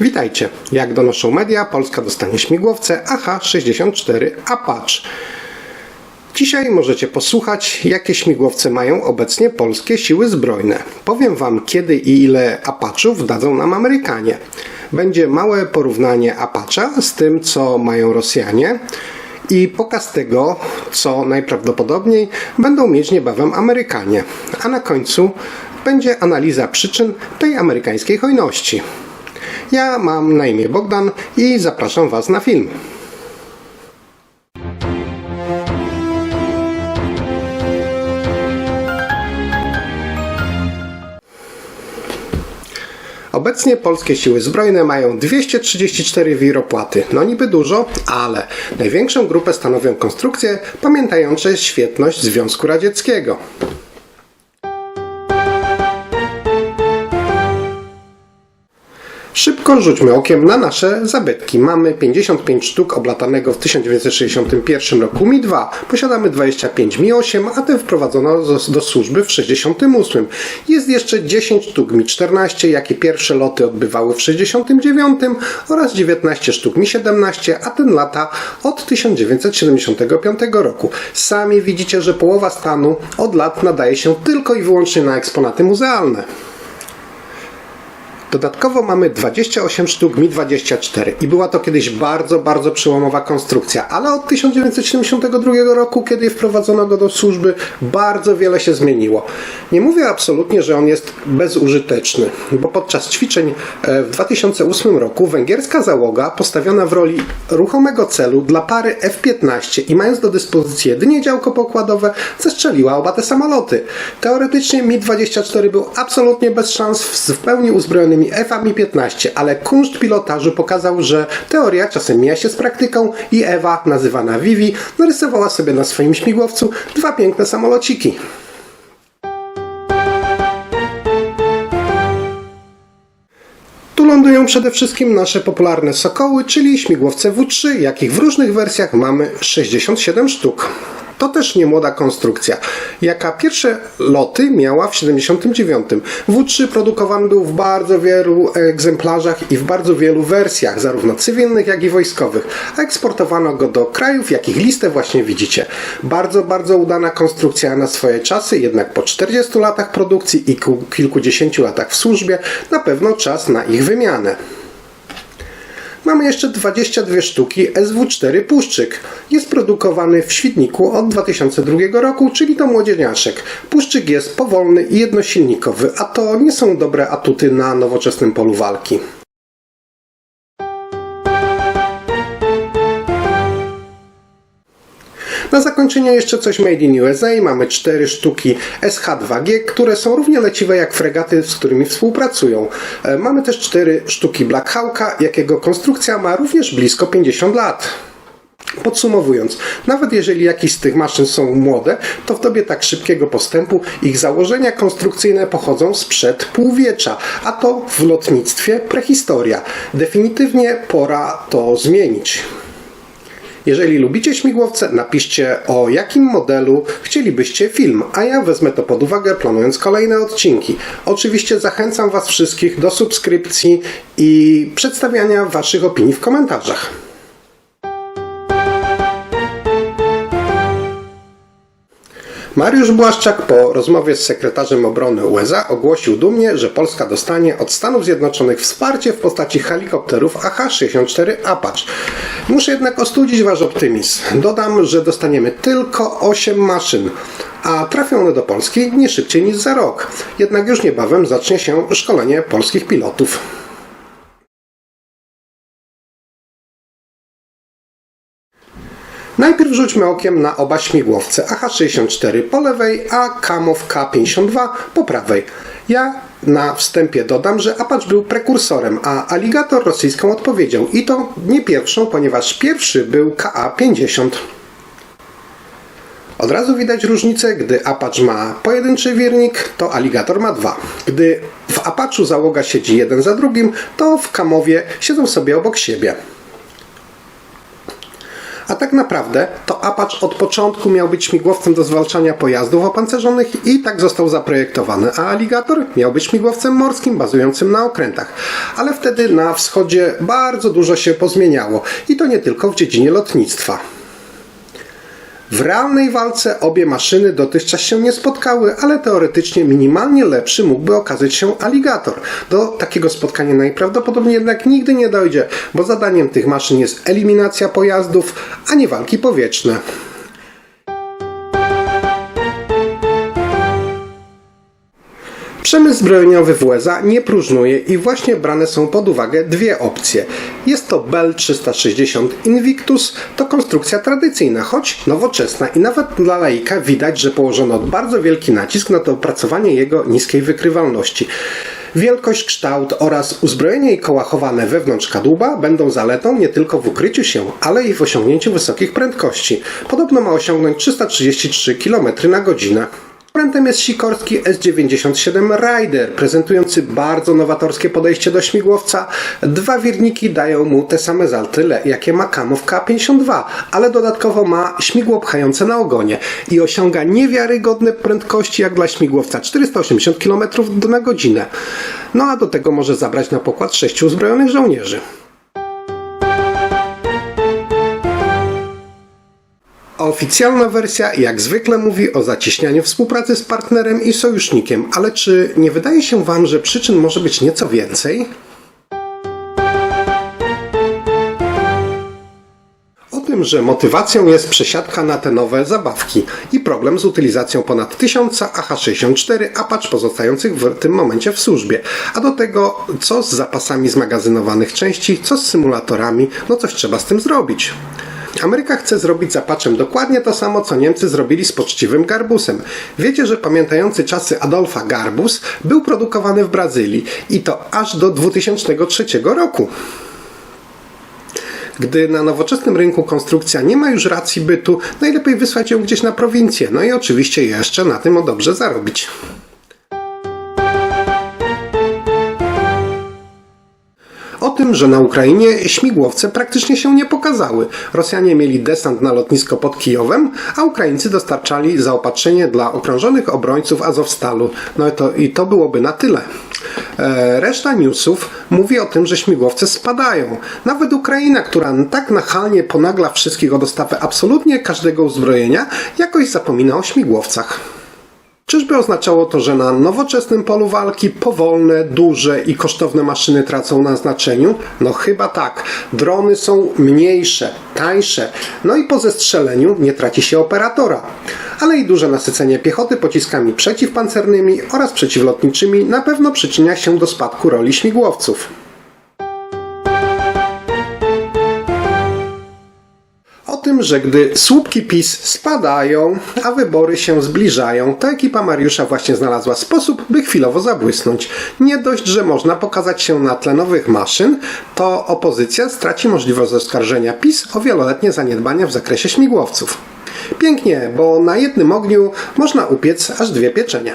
Witajcie. Jak donoszą media, Polska dostanie śmigłowce AH-64 Apache. Dzisiaj możecie posłuchać, jakie śmigłowce mają obecnie polskie siły zbrojne. Powiem Wam, kiedy i ile Apachów dadzą nam Amerykanie. Będzie małe porównanie Apacha z tym, co mają Rosjanie i pokaz tego, co najprawdopodobniej będą mieć niebawem Amerykanie. A na końcu będzie analiza przyczyn tej amerykańskiej hojności. Ja mam na imię Bogdan i zapraszam Was na film. Obecnie polskie siły zbrojne mają 234 wiropłaty. No niby dużo, ale największą grupę stanowią konstrukcje pamiętające świetność Związku Radzieckiego. Szybko rzućmy okiem na nasze zabytki. Mamy 55 sztuk oblatanego w 1961 roku Mi-2. Posiadamy 25 Mi-8, a te wprowadzono do, do służby w 1968. Jest jeszcze 10 sztuk Mi-14, jakie pierwsze loty odbywały w 1969 oraz 19 sztuk Mi-17, a ten lata od 1975 roku. Sami widzicie, że połowa stanu od lat nadaje się tylko i wyłącznie na eksponaty muzealne. Dodatkowo mamy 28 sztuk Mi-24 i była to kiedyś bardzo, bardzo przełomowa konstrukcja, ale od 1972 roku, kiedy wprowadzono go do służby, bardzo wiele się zmieniło. Nie mówię absolutnie, że on jest bezużyteczny, bo podczas ćwiczeń e, w 2008 roku węgierska załoga postawiona w roli ruchomego celu dla pary F-15 i mając do dyspozycji jedynie działko pokładowe, zestrzeliła oba te samoloty. Teoretycznie Mi-24 był absolutnie bez szans w pełni uzbrojonymi F-ami 15, ale kunszt pilotażu pokazał, że teoria czasem mija się z praktyką i Ewa, nazywana Vivi, narysowała sobie na swoim śmigłowcu dwa piękne samolociki. Tu lądują przede wszystkim nasze popularne Sokoły, czyli śmigłowce W3, jakich w różnych wersjach mamy 67 sztuk. To też nie młoda konstrukcja, jaka pierwsze loty miała w 79. W3 produkowany był w bardzo wielu egzemplarzach i w bardzo wielu wersjach, zarówno cywilnych, jak i wojskowych, eksportowano go do krajów, jakich listę właśnie widzicie. Bardzo, bardzo udana konstrukcja na swoje czasy, jednak po 40 latach produkcji i ku- kilkudziesięciu latach w służbie, na pewno czas na ich wymianę. Mamy jeszcze 22 sztuki SW4 Puszczyk. Jest produkowany w Świdniku od 2002 roku, czyli to młodzieniaszek. Puszczyk jest powolny i jednosilnikowy, a to nie są dobre atuty na nowoczesnym polu walki. Na zakończenie jeszcze coś Made in USA. Mamy cztery sztuki SH-2G, które są równie leciwe jak fregaty, z którymi współpracują. E, Mamy też cztery sztuki Black Hawka, jakiego konstrukcja ma również blisko 50 lat. Podsumowując, nawet jeżeli jakieś z tych maszyn są młode, to w dobie tak szybkiego postępu ich założenia konstrukcyjne pochodzą sprzed półwiecza, a to w lotnictwie prehistoria. Definitywnie pora to zmienić. Jeżeli lubicie śmigłowce, napiszcie o jakim modelu chcielibyście film, a ja wezmę to pod uwagę planując kolejne odcinki. Oczywiście zachęcam Was wszystkich do subskrypcji i przedstawiania Waszych opinii w komentarzach. Mariusz Błaszczak po rozmowie z sekretarzem obrony USA ogłosił dumnie, że Polska dostanie od Stanów Zjednoczonych wsparcie w postaci helikopterów AH-64 Apache. Muszę jednak ostudzić Wasz optymizm. Dodam, że dostaniemy tylko 8 maszyn, a trafią one do Polski nie szybciej niż za rok. Jednak już niebawem zacznie się szkolenie polskich pilotów. Najpierw rzućmy okiem na oba śmigłowce AH-64 po lewej, a Kamow K-52 po prawej. Ja na wstępie dodam, że Apache był prekursorem, a Alligator rosyjską odpowiedzią i to nie pierwszą, ponieważ pierwszy był KA-50. Od razu widać różnicę, gdy Apache ma pojedynczy wirnik, to Alligator ma dwa. Gdy w Apache'u załoga siedzi jeden za drugim, to w Kamowie siedzą sobie obok siebie. A tak naprawdę to Apache od początku miał być śmigłowcem do zwalczania pojazdów opancerzonych i tak został zaprojektowany, a Alligator miał być śmigłowcem morskim bazującym na okrętach. Ale wtedy na wschodzie bardzo dużo się pozmieniało i to nie tylko w dziedzinie lotnictwa. W realnej walce obie maszyny dotychczas się nie spotkały, ale teoretycznie minimalnie lepszy mógłby okazać się aligator. Do takiego spotkania najprawdopodobniej jednak nigdy nie dojdzie, bo zadaniem tych maszyn jest eliminacja pojazdów, a nie walki powietrzne. Przemysł zbrojeniowy w USA nie próżnuje i właśnie brane są pod uwagę dwie opcje. Jest to Bell 360 Invictus, to konstrukcja tradycyjna, choć nowoczesna i nawet dla laika widać, że położono bardzo wielki nacisk na to opracowanie jego niskiej wykrywalności. Wielkość, kształt oraz uzbrojenie i koła chowane wewnątrz kadłuba będą zaletą nie tylko w ukryciu się, ale i w osiągnięciu wysokich prędkości. Podobno ma osiągnąć 333 km na godzinę. Okrętem jest sikorski S97 Rider, prezentujący bardzo nowatorskie podejście do śmigłowca. Dwa wirniki dają mu te same zalty, jakie ma Kamów K52, ale dodatkowo ma śmigło pchające na ogonie i osiąga niewiarygodne prędkości jak dla śmigłowca 480 km na godzinę. No a do tego może zabrać na pokład sześciu uzbrojonych żołnierzy. Oficjalna wersja jak zwykle mówi o zacieśnianiu współpracy z partnerem i sojusznikiem, ale czy nie wydaje się Wam, że przyczyn może być nieco więcej? Że motywacją jest przesiadka na te nowe zabawki i problem z utylizacją ponad 1000 AH-64 Apache pozostających w tym momencie w służbie. A do tego co z zapasami zmagazynowanych części, co z symulatorami, no coś trzeba z tym zrobić. Ameryka chce zrobić z Apaczem dokładnie to samo, co Niemcy zrobili z poczciwym Garbusem. Wiecie, że pamiętający czasy Adolfa Garbus był produkowany w Brazylii i to aż do 2003 roku. Gdy na nowoczesnym rynku konstrukcja nie ma już racji bytu, najlepiej wysłać ją gdzieś na prowincję, no i oczywiście jeszcze na tym o dobrze zarobić. O tym, że na Ukrainie śmigłowce praktycznie się nie pokazały. Rosjanie mieli desant na lotnisko pod Kijowem, a Ukraińcy dostarczali zaopatrzenie dla okrążonych obrońców Azowstalu. No to, i to byłoby na tyle. E, reszta newsów mówi o tym, że śmigłowce spadają. Nawet Ukraina, która tak nachalnie ponagla wszystkich o dostawę absolutnie każdego uzbrojenia, jakoś zapomina o śmigłowcach. Czyżby oznaczało to, że na nowoczesnym polu walki powolne, duże i kosztowne maszyny tracą na znaczeniu? No chyba tak. Drony są mniejsze, tańsze, no i po zestrzeleniu nie traci się operatora. Ale i duże nasycenie piechoty pociskami przeciwpancernymi oraz przeciwlotniczymi na pewno przyczynia się do spadku roli śmigłowców. Tym, że gdy słupki PiS spadają, a wybory się zbliżają, to ekipa Mariusza właśnie znalazła sposób, by chwilowo zabłysnąć. Nie dość, że można pokazać się na tle nowych maszyn, to opozycja straci możliwość oskarżenia PiS o wieloletnie zaniedbania w zakresie śmigłowców. Pięknie, bo na jednym ogniu można upiec aż dwie pieczenie.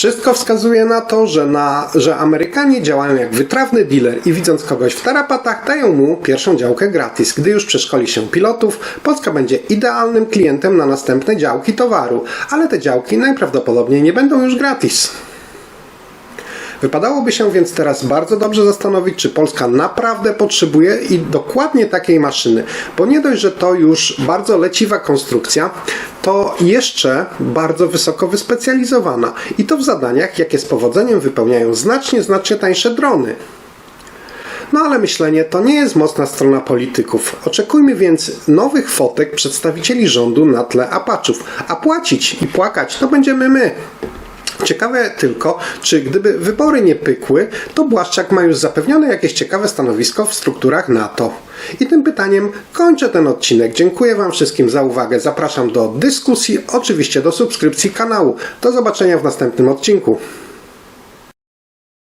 Wszystko wskazuje na to, że, na, że Amerykanie działają jak wytrawny dealer i widząc kogoś w tarapatach, dają mu pierwszą działkę gratis. Gdy już przeszkoli się pilotów, Polska będzie idealnym klientem na następne działki towaru, ale te działki najprawdopodobniej nie będą już gratis. Wypadałoby się więc teraz bardzo dobrze zastanowić, czy Polska naprawdę potrzebuje i dokładnie takiej maszyny, bo nie dość, że to już bardzo leciwa konstrukcja, to jeszcze bardzo wysoko wyspecjalizowana i to w zadaniach, jakie z powodzeniem wypełniają znacznie, znacznie tańsze drony. No ale myślenie to nie jest mocna strona polityków. Oczekujmy więc nowych fotek przedstawicieli rządu na tle apaczów, a płacić i płakać to będziemy my. Ciekawe tylko, czy gdyby wybory nie pykły, to Błaszczak ma już zapewnione jakieś ciekawe stanowisko w strukturach NATO. I tym pytaniem kończę ten odcinek. Dziękuję Wam wszystkim za uwagę. Zapraszam do dyskusji, oczywiście do subskrypcji kanału. Do zobaczenia w następnym odcinku.